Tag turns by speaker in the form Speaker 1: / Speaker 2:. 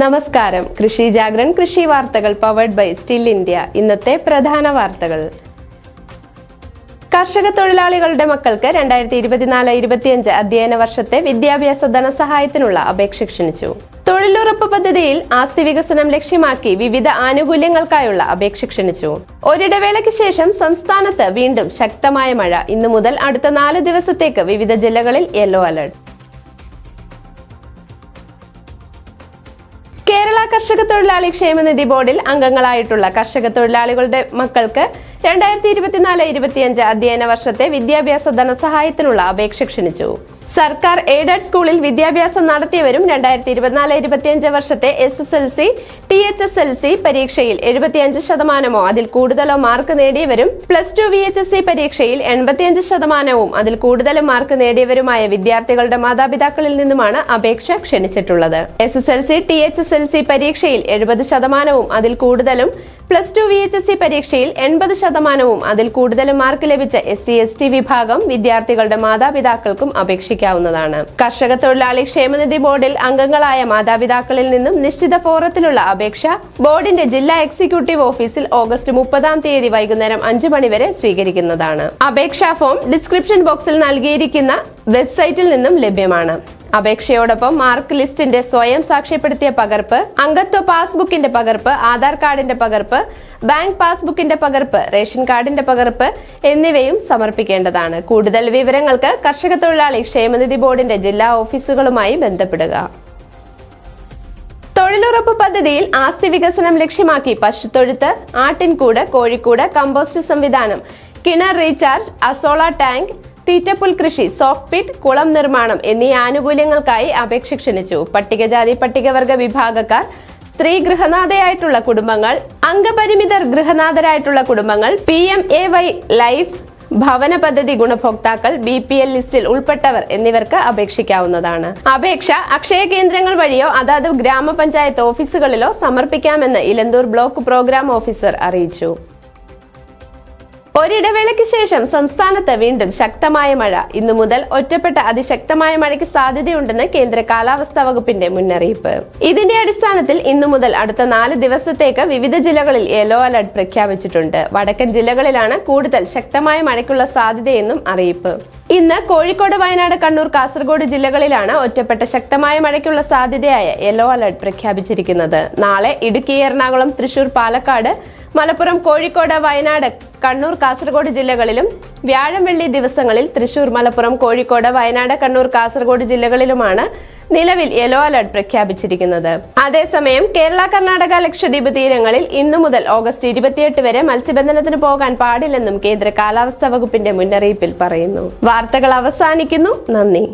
Speaker 1: നമസ്കാരം കൃഷി ജാഗ്രൻ കൃഷി വാർത്തകൾ പവർഡ് ബൈ സ്റ്റിൽ ഇന്ത്യ ഇന്നത്തെ പ്രധാന വാർത്തകൾ കർഷക തൊഴിലാളികളുടെ മക്കൾക്ക് രണ്ടായിരത്തി ഇരുപത്തിനാല് ഇരുപത്തിയഞ്ച് അധ്യയന വർഷത്തെ വിദ്യാഭ്യാസ ധനസഹായത്തിനുള്ള അപേക്ഷ ക്ഷണിച്ചു തൊഴിലുറപ്പ് പദ്ധതിയിൽ ആസ്തി വികസനം ലക്ഷ്യമാക്കി വിവിധ ആനുകൂല്യങ്ങൾക്കായുള്ള അപേക്ഷ ക്ഷണിച്ചു ഒരിടവേളയ്ക്ക് ശേഷം സംസ്ഥാനത്ത് വീണ്ടും ശക്തമായ മഴ ഇന്നു മുതൽ അടുത്ത നാല് ദിവസത്തേക്ക് വിവിധ ജില്ലകളിൽ യെല്ലോ അലർട്ട് കർഷക തൊഴിലാളി ക്ഷേമനിധി ബോർഡിൽ അംഗങ്ങളായിട്ടുള്ള കർഷക തൊഴിലാളികളുടെ മക്കൾക്ക് രണ്ടായിരത്തി ഇരുപത്തിനാല് ഇരുപത്തിയഞ്ച് അധ്യയന വർഷത്തെ വിദ്യാഭ്യാസ ധനസഹായത്തിനുള്ള അപേക്ഷ ക്ഷണിച്ചു സർക്കാർ എയ്ഡഡ് സ്കൂളിൽ വിദ്യാഭ്യാസം നടത്തിയവരും രണ്ടായിരത്തി ഇരുപത്തിനാല് ഇരുപത്തിയഞ്ച് വർഷത്തെ SSLC THSLC പരീക്ഷയിൽ എഴുപത്തിയഞ്ച് ശതമാനമോ അതിൽ കൂടുതലോ മാർക്ക് നേടിയവരും plus two VHSC പരീക്ഷയിൽ എൺപത്തിയഞ്ച് ശതമാനവും അതിൽ കൂടുതലും മാർക്ക് നേടിയവരുമായ വിദ്യാർത്ഥികളുടെ മാതാപിതാക്കളിൽ നിന്നുമാണ് അപേക്ഷ ക്ഷണിച്ചിട്ടുള്ളത് SSLC THSLC പരീക്ഷയിൽ എഴുപത് ശതമാനവും അതിൽ കൂടുതലും plus two VHSC പരീക്ഷയിൽ എൺപത് ശതമാനവും അതിൽ കൂടുതലും മാർക്ക് ലഭിച്ച എസ് സി എസ് ടി വിഭാഗം വിദ്യാർത്ഥികളുടെ മാതാപിതാക്കൾക്കും അപേക്ഷിക്കാവുന്നതാണ് കർഷക തൊഴിലാളി ക്ഷേമനിധി ബോർഡിൽ അംഗങ്ങളായ മാതാപിതാക്കളിൽ നിന്നും നിശ്ചിത ഫോറത്തിലുള്ള അപേക്ഷ ബോർഡിന്റെ ജില്ലാ എക്സിക്യൂട്ടീവ് ഓഫീസിൽ ഓഗസ്റ്റ് മുപ്പതാം തീയതി വൈകുന്നേരം അഞ്ചു മണിവരെ സ്വീകരിക്കുന്നതാണ് അപേക്ഷാ ഫോം ഡിസ്ക്രിപ്ഷൻ ബോക്സിൽ നൽകിയിരിക്കുന്ന വെബ്സൈറ്റിൽ നിന്നും ലഭ്യമാണ് അപേക്ഷയോടൊപ്പം മാർക്ക് ലിസ്റ്റിന്റെ സ്വയം സാക്ഷ്യപ്പെടുത്തിയ പകർപ്പ് അംഗത്വ പാസ്ബുക്കിന്റെ പകർപ്പ് ആധാർ കാർഡിന്റെ പകർപ്പ് ബാങ്ക് പാസ്ബുക്കിന്റെ പകർപ്പ് റേഷൻ കാർഡിന്റെ പകർപ്പ് എന്നിവയും സമർപ്പിക്കേണ്ടതാണ് കൂടുതൽ വിവരങ്ങൾക്ക് കർഷക തൊഴിലാളി ക്ഷേമനിധി ബോർഡിന്റെ ജില്ലാ ഓഫീസുകളുമായി ബന്ധപ്പെടുക തൊഴിലുറപ്പ് പദ്ധതിയിൽ ആസ്തി വികസനം ലക്ഷ്യമാക്കി പശുത്തൊഴുത്ത് ആട്ടിൻകൂട് കോഴിക്കൂട് കമ്പോസ്റ്റ് സംവിധാനം കിണർ റീചാർജ് അസോള ടാങ്ക് തീറ്റപ്പുൽ കൃഷി സോഫ്റ്റ് പിറ്റ് കുളം നിർമ്മാണം എന്നീ ആനുകൂല്യങ്ങൾക്കായി അപേക്ഷ ക്ഷണിച്ചു പട്ടികജാതി പട്ടികവർഗ വിഭാഗക്കാർ സ്ത്രീ ഗൃഹനാഥയായിട്ടുള്ള കുടുംബങ്ങൾ അംഗപരിമിതർ ഗൃഹനാഥരായിട്ടുള്ള കുടുംബങ്ങൾ PMAY life ഭവന പദ്ധതി ഗുണഭോക്താക്കൾ ബി പി എൽ ലിസ്റ്റിൽ ഉൾപ്പെട്ടവർ എന്നിവർക്ക് അപേക്ഷിക്കാവുന്നതാണ് അപേക്ഷ അക്ഷയ കേന്ദ്രങ്ങൾ വഴിയോ അതാത് ഗ്രാമപഞ്ചായത്ത് ഓഫീസുകളിലോ സമർപ്പിക്കാമെന്ന് ഇലന്തൂർ ബ്ലോക്ക് പ്രോഗ്രാം ഓഫീസർ അറിയിച്ചു ഒരിടവേളയ്ക്ക് ശേഷം സംസ്ഥാനത്ത് വീണ്ടും ശക്തമായ മഴ ഇന്നു മുതൽ ഒറ്റപ്പെട്ട അതിശക്തമായ മഴയ്ക്ക് സാധ്യതയുണ്ടെന്ന് കേന്ദ്ര കാലാവസ്ഥാ വകുപ്പിന്റെ മുന്നറിയിപ്പ് ഇതിന്റെ അടിസ്ഥാനത്തിൽ ഇന്നു മുതൽ അടുത്ത നാല് ദിവസത്തേക്ക് വിവിധ ജില്ലകളിൽ യെല്ലോ അലർട്ട് പ്രഖ്യാപിച്ചിട്ടുണ്ട് വടക്കൻ ജില്ലകളിലാണ് കൂടുതൽ ശക്തമായ മഴയ്ക്കുള്ള സാധ്യതയെന്നും അറിയിപ്പ് ഇന്ന് കോഴിക്കോട് വയനാട് കണ്ണൂർ കാസർഗോഡ് ജില്ലകളിലാണ് ഒറ്റപ്പെട്ട ശക്തമായ മഴയ്ക്കുള്ള സാധ്യതയായ യെല്ലോ അലർട്ട് പ്രഖ്യാപിച്ചിരിക്കുന്നത് നാളെ ഇടുക്കി എറണാകുളം തൃശൂർ പാലക്കാട് മലപ്പുറം കോഴിക്കോട് വയനാട് കണ്ണൂർ കാസർഗോഡ് ജില്ലകളിലും വ്യാഴം വെള്ളി ദിവസങ്ങളിൽ തൃശൂർ മലപ്പുറം കോഴിക്കോട് വയനാട് കണ്ണൂർ കാസർഗോഡ് ജില്ലകളിലുമാണ് നിലവിൽ യെല്ലോ അലർട്ട് പ്രഖ്യാപിച്ചിരിക്കുന്നത് അതേസമയം കേരള കർണാടക ലക്ഷദ്വീപ് തീരങ്ങളിൽ ഇന്നു മുതൽ ഓഗസ്റ്റ് ഇരുപത്തിയെട്ട് വരെ മത്സ്യബന്ധനത്തിന് പോകാൻ പാടില്ലെന്നും കേന്ദ്ര കാലാവസ്ഥാ വകുപ്പിന്റെ മുന്നറിയിപ്പിൽ പറയുന്നു വാർത്തകൾ അവസാനിക്കുന്നു നന്ദി